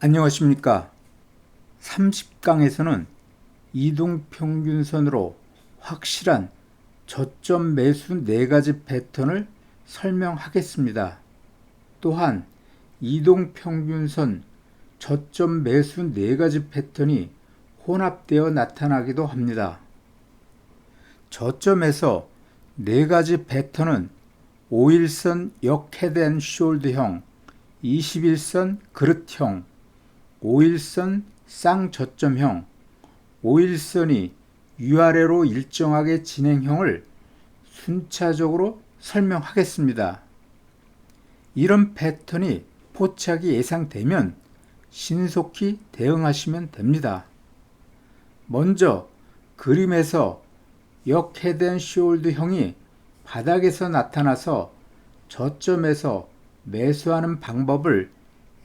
안녕하십니까. 30강에서는 이동평균선으로 확실한 저점 매수 4가지 패턴을 설명하겠습니다. 또한 이동평균선 저점 매수 4가지 패턴이 혼합되어 나타나기도 합니다. 저점에서 4가지 패턴은 5일선 역헤드앤 숄드형, 21선 그릇형, 5일선 쌍저점형, 5일선이 위아래로 일정하게 진행형을 순차적으로 설명하겠습니다. 이런 패턴이 포착이 예상되면 신속히 대응하시면 됩니다. 먼저 그림에서 역헤드앤 숄드형이 바닥에서 나타나서 저점에서 매수하는 방법을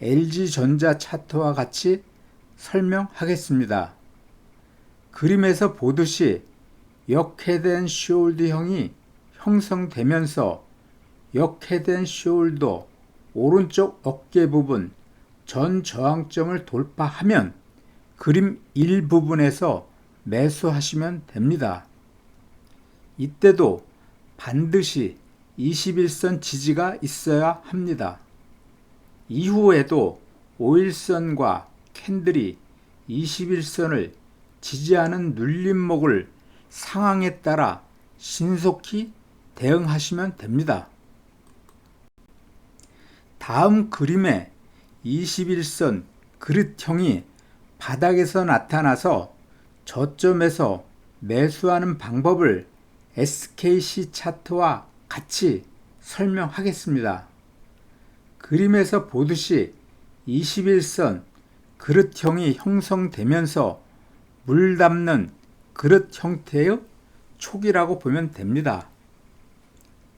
LG전자 차트와 같이 설명하겠습니다. 그림에서 보듯이 역헤드앤 숄드형이 형성되면서 역헤드앤 숄더 오른쪽 어깨 부분 전 저항점을 돌파하면 그림 일부분에서 매수하시면 됩니다. 이때도 반드시 21선 지지가 있어야 합니다. 이후에도 5일선과 캔들이 21선을 지지하는 눌림목을 상황에 따라 신속히 대응하시면 됩니다. 다음 그림에 21선 그릇형이 바닥에서 나타나서 저점에서 매수하는 방법을 SKC 차트와 같이 설명하겠습니다. 그림에서 보듯이 21선 그릇형이 형성되면서 물 담는 그릇 형태의 촉이라고 보면 됩니다.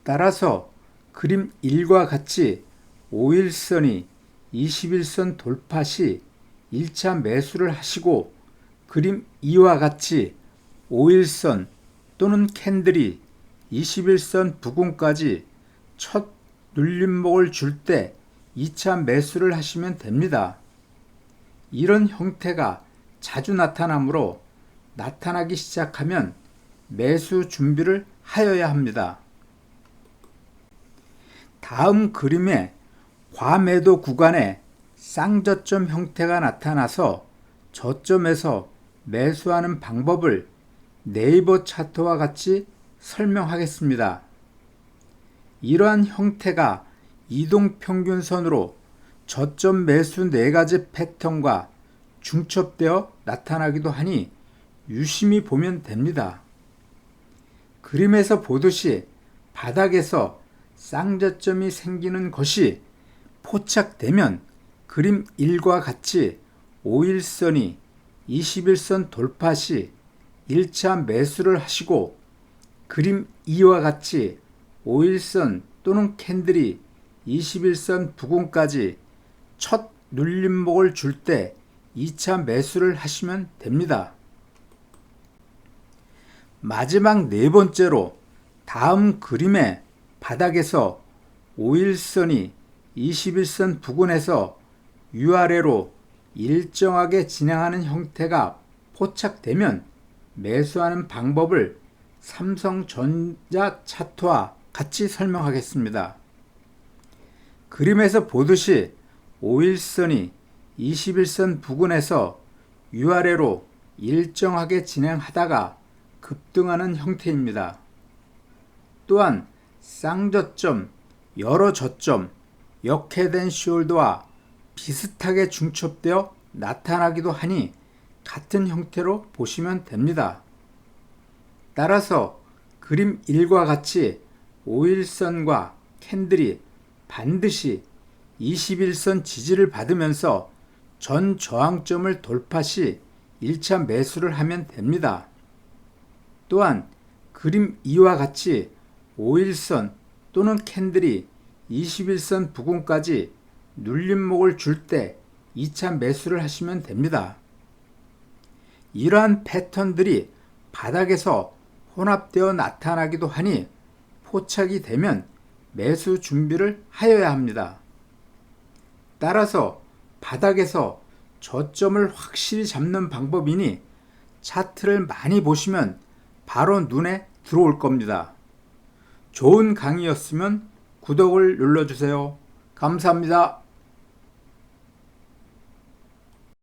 따라서 그림 1과 같이 5일선이 21선 돌파 시 1차 매수를 하시고 그림 2와 같이 5일선 또는 캔들이 21선 부근까지 첫 눌림목을 줄 때 2차 매수를 하시면 됩니다. 이런 형태가 자주 나타나므로 나타나기 시작하면 매수 준비를 하여야 합니다. 다음 그림에 과매도 구간에 쌍저점 형태가 나타나서 저점에서 매수하는 방법을 네이버 차트와 같이 설명하겠습니다. 이러한 형태가 이동 평균선으로 저점 매수 4가지 패턴과 중첩되어 나타나기도 하니 유심히 보면 됩니다. 그림에서 보듯이 바닥에서 쌍저점이 생기는 것이 포착되면 그림 1과 같이 5일선이 21선 돌파 시 1차 매수를 하시고 그림 2와 같이 5일선 또는 캔들이 21선 부근까지 첫 눌림목을 줄 때 2차 매수를 하시면 됩니다. 마지막 네 번째로 다음 그림의 바닥에서 5일선이 21선 부근에서 위아래로 일정하게 진행하는 형태가 포착되면 매수하는 방법을 삼성전자 차트와 같이 설명하겠습니다. 그림에서 보듯이 5일선이 21선 부근에서 위아래로 일정하게 진행하다가 급등하는 형태입니다. 또한 쌍저점, 여러 저점, 역해된 숄더와 비슷하게 중첩되어 나타나기도 하니 같은 형태로 보시면 됩니다. 따라서 그림 1과 같이 5일선과 캔들이 반드시 21선 지지를 받으면서 전 저항점을 돌파 시 1차 매수를 하면 됩니다. 또한 그림 2와 같이 5일선 또는 캔들이 21선 부근까지 눌림목을 줄 때 2차 매수를 하시면 됩니다. 이러한 패턴들이 바닥에서 혼합되어 나타나기도 하니 포착이 되면 매수 준비를 하여야 합니다. 따라서 바닥에서 저점을 확실히 잡는 방법이니 차트를 많이 보시면 바로 눈에 들어올 겁니다. 좋은 강의였으면 구독을 눌러주세요. 감사합니다.